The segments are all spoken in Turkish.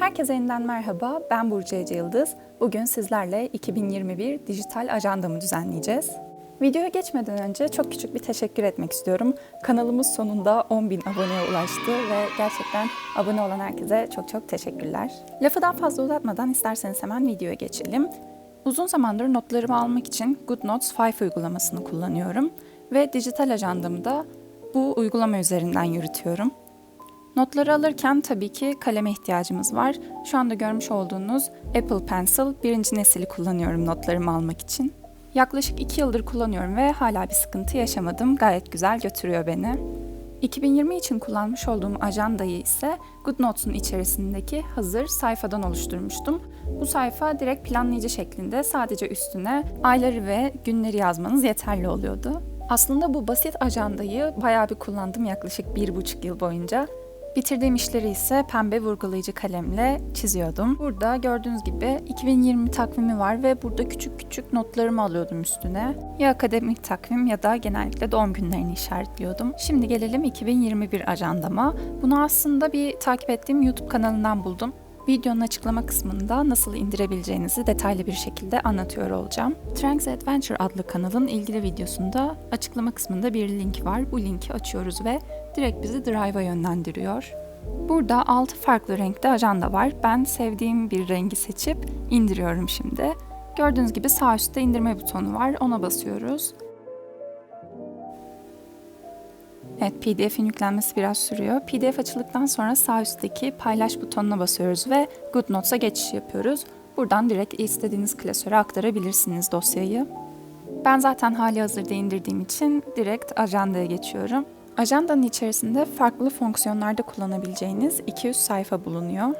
Herkese yeniden merhaba, ben Burcu Ece Yıldız. Bugün sizlerle 2021 dijital ajandamı düzenleyeceğiz. Videoya geçmeden önce çok küçük bir teşekkür etmek istiyorum. Kanalımız sonunda 10.000 aboneye ulaştı ve gerçekten abone olan herkese çok çok teşekkürler. Lafı daha fazla uzatmadan isterseniz hemen videoya geçelim. Uzun zamandır notlarımı almak için GoodNotes 5 uygulamasını kullanıyorum ve dijital ajandamı da bu uygulama üzerinden yürütüyorum. Notları alırken tabii ki kaleme ihtiyacımız var. Şu anda görmüş olduğunuz Apple Pencil birinci nesili kullanıyorum notlarımı almak için. Yaklaşık 2 yıldır kullanıyorum ve hala bir sıkıntı yaşamadım. Gayet güzel götürüyor beni. 2020 için kullanmış olduğum ajandayı ise GoodNotes'un içerisindeki hazır sayfadan oluşturmuştum. Bu sayfa direkt planlayıcı şeklinde sadece üstüne ayları ve günleri yazmanız yeterli oluyordu. Aslında bu basit ajandayı bayağı bir kullandım yaklaşık bir buçuk yıl boyunca. Bitirdiğim işleri ise pembe vurgulayıcı kalemle çiziyordum. Burada gördüğünüz gibi 2020 takvimi var ve burada küçük küçük notlarımı alıyordum üstüne. Ya akademik takvim ya da genellikle doğum günlerini işaretliyordum. Şimdi gelelim 2021 ajandama. Bunu aslında bir takip ettiğim YouTube kanalından buldum. Videonun açıklama kısmında nasıl indirebileceğinizi detaylı bir şekilde anlatıyor olacağım. Tranks Adventure adlı kanalın ilgili videosunda açıklama kısmında bir link var. Bu linki açıyoruz ve direkt bizi Drive'a yönlendiriyor. Burada 6 farklı renkte ajanda var. Ben sevdiğim bir rengi seçip indiriyorum şimdi. Gördüğünüz gibi sağ üstte indirme butonu var. Ona basıyoruz. Evet, PDF'in yüklenmesi biraz sürüyor. PDF açıldıktan sonra sağ üstteki paylaş butonuna basıyoruz ve GoodNotes'a geçiş yapıyoruz. Buradan direkt istediğiniz klasöre aktarabilirsiniz dosyayı. Ben zaten hali hazırda indirdiğim için direkt ajandaya geçiyorum. Ajandanın içerisinde farklı fonksiyonlarda kullanabileceğiniz 200 sayfa bulunuyor.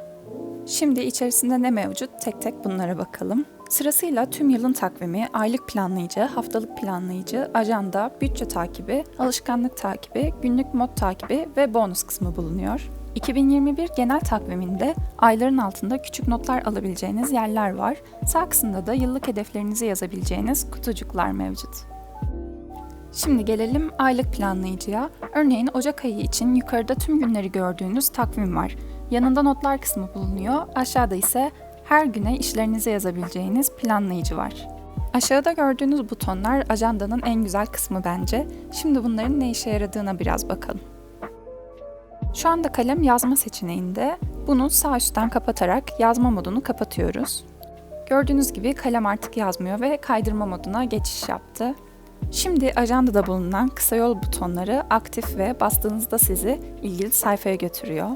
Şimdi içerisinde ne mevcut tek tek bunlara bakalım. Sırasıyla tüm yılın takvimi, aylık planlayıcı, haftalık planlayıcı, ajanda, bütçe takibi, alışkanlık takibi, günlük mod takibi ve bonus kısmı bulunuyor. 2021 genel takviminde ayların altında küçük notlar alabileceğiniz yerler var. Sağ kısımda da yıllık hedeflerinizi yazabileceğiniz kutucuklar mevcut. Şimdi gelelim aylık planlayıcıya. Örneğin Ocak ayı için yukarıda tüm günleri gördüğünüz takvim var. Yanında notlar kısmı bulunuyor. Aşağıda ise her güne işlerinizi yazabileceğiniz planlayıcı var. Aşağıda gördüğünüz butonlar ajandanın en güzel kısmı bence. Şimdi bunların ne işe yaradığına biraz bakalım. Şu anda kalem yazma seçeneğinde. Bunu sağ üstten kapatarak yazma modunu kapatıyoruz. Gördüğünüz gibi kalem artık yazmıyor ve kaydırma moduna geçiş yaptı. Şimdi ajandada bulunan kısa yol butonları aktif ve bastığınızda sizi ilgili sayfaya götürüyor.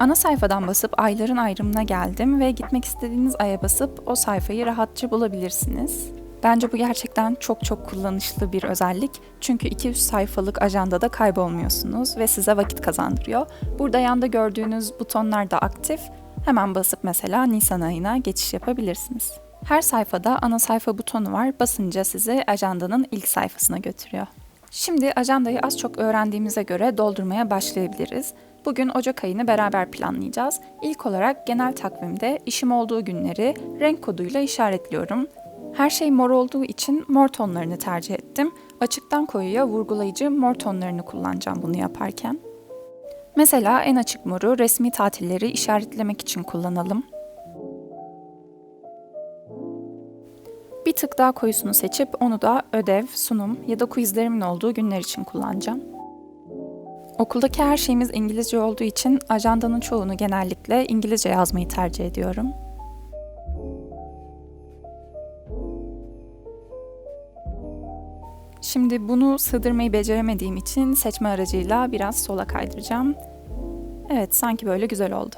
Ana sayfadan basıp ayların ayrımına geldim ve gitmek istediğiniz aya basıp o sayfayı rahatça bulabilirsiniz. Bence bu gerçekten çok çok kullanışlı bir özellik. Çünkü 200 sayfalık ajandada kaybolmuyorsunuz ve size vakit kazandırıyor. Burada yanda gördüğünüz butonlar da aktif. Hemen basıp mesela Nisan ayına geçiş yapabilirsiniz. Her sayfada ana sayfa butonu var. Basınca sizi ajandanın ilk sayfasına götürüyor. Şimdi ajandayı az çok öğrendiğimize göre doldurmaya başlayabiliriz. Bugün Ocak ayını beraber planlayacağız. İlk olarak genel takvimde işim olduğu günleri renk koduyla işaretliyorum. Her şey mor olduğu için mor tonlarını tercih ettim. Açıktan koyuya vurgulayıcı mor tonlarını kullanacağım bunu yaparken. Mesela en açık moru resmi tatilleri işaretlemek için kullanalım. Bir tık daha koyusunu seçip onu da ödev, sunum ya da quizlerimin olduğu günler için kullanacağım. Okuldaki her şeyimiz İngilizce olduğu için ajandanın çoğunu genellikle İngilizce yazmayı tercih ediyorum. Şimdi bunu sığdırmayı beceremediğim için seçme aracıyla biraz sola kaydıracağım. Evet, sanki böyle güzel oldu.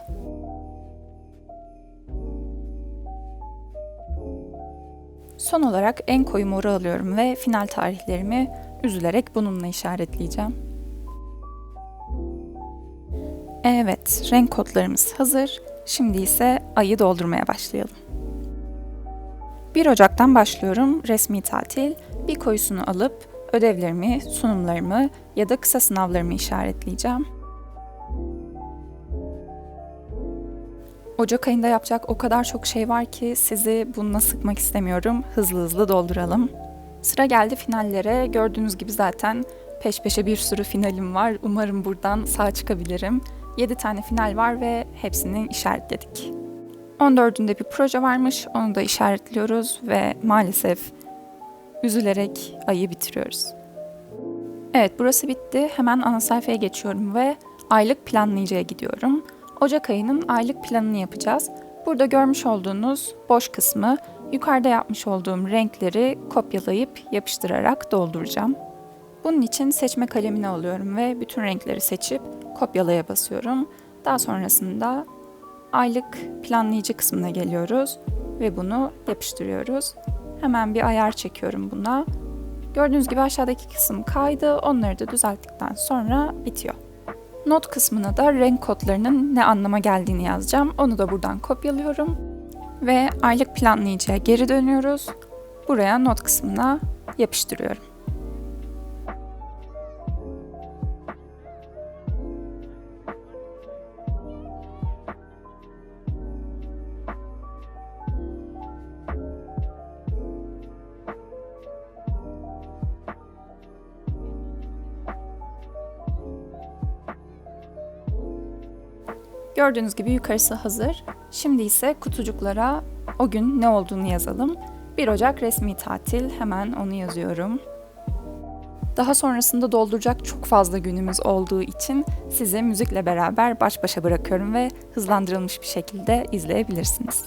Son olarak en koyu moru alıyorum ve final tarihlerimi üzülerek bununla işaretleyeceğim. Evet, renk kodlarımız hazır. Şimdi ise ayı doldurmaya başlayalım. 1 Ocak'tan başlıyorum resmi tatil. Bir koyusunu alıp ödevlerimi, sunumlarımı ya da kısa sınavlarımı işaretleyeceğim. Ocak ayında yapacak o kadar çok şey var ki sizi bununla sıkmak istemiyorum. Hızlı hızlı dolduralım. Sıra geldi finallere. Gördüğünüz gibi zaten peş peşe bir sürü finalim var. Umarım buradan sağ çıkabilirim. 7 tane final var ve hepsini işaretledik. 14'ünde bir proje varmış. Onu da işaretliyoruz ve maalesef üzülerek ayı bitiriyoruz. Evet burası bitti. Hemen ana sayfaya geçiyorum ve aylık planlayıcıya gidiyorum. Ocak ayının aylık planını yapacağız. Burada görmüş olduğunuz boş kısmı yukarıda yapmış olduğum renkleri kopyalayıp yapıştırarak dolduracağım. Bunun için seçme kalemini alıyorum ve bütün renkleri seçip kopyalaya basıyorum. Daha sonrasında aylık planlayıcı kısmına geliyoruz ve bunu yapıştırıyoruz. Hemen bir ayar çekiyorum buna. Gördüğünüz gibi aşağıdaki kısım kaydı. Onları da düzelttikten sonra bitiyor. Not kısmına da renk kodlarının ne anlama geldiğini yazacağım. Onu da buradan kopyalıyorum. Ve aylık planlayıcıya geri dönüyoruz. Buraya not kısmına yapıştırıyorum. Gördüğünüz gibi yukarısı hazır. Şimdi ise kutucuklara o gün ne olduğunu yazalım. 1 Ocak resmi tatil. Hemen onu yazıyorum. Daha sonrasında dolduracak çok fazla günümüz olduğu için size müzikle beraber baş başa bırakıyorum ve hızlandırılmış bir şekilde izleyebilirsiniz.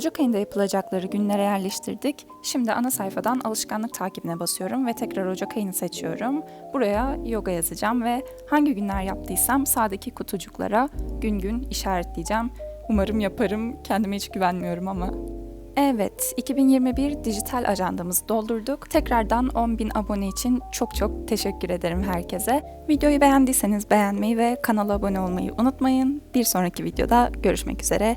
Ocak ayında yapılacakları günlere yerleştirdik. Şimdi ana sayfadan alışkanlık takibine basıyorum ve tekrar Ocak ayını seçiyorum. Buraya yoga yazacağım ve hangi günler yaptıysam sağdaki kutucuklara gün gün işaretleyeceğim. Umarım yaparım. Kendime hiç güvenmiyorum ama. Evet, 2021 dijital ajandamızı doldurduk. Tekrardan 10.000 abone için çok çok teşekkür ederim herkese. Videoyu beğendiyseniz beğenmeyi ve kanala abone olmayı unutmayın. Bir sonraki videoda görüşmek üzere.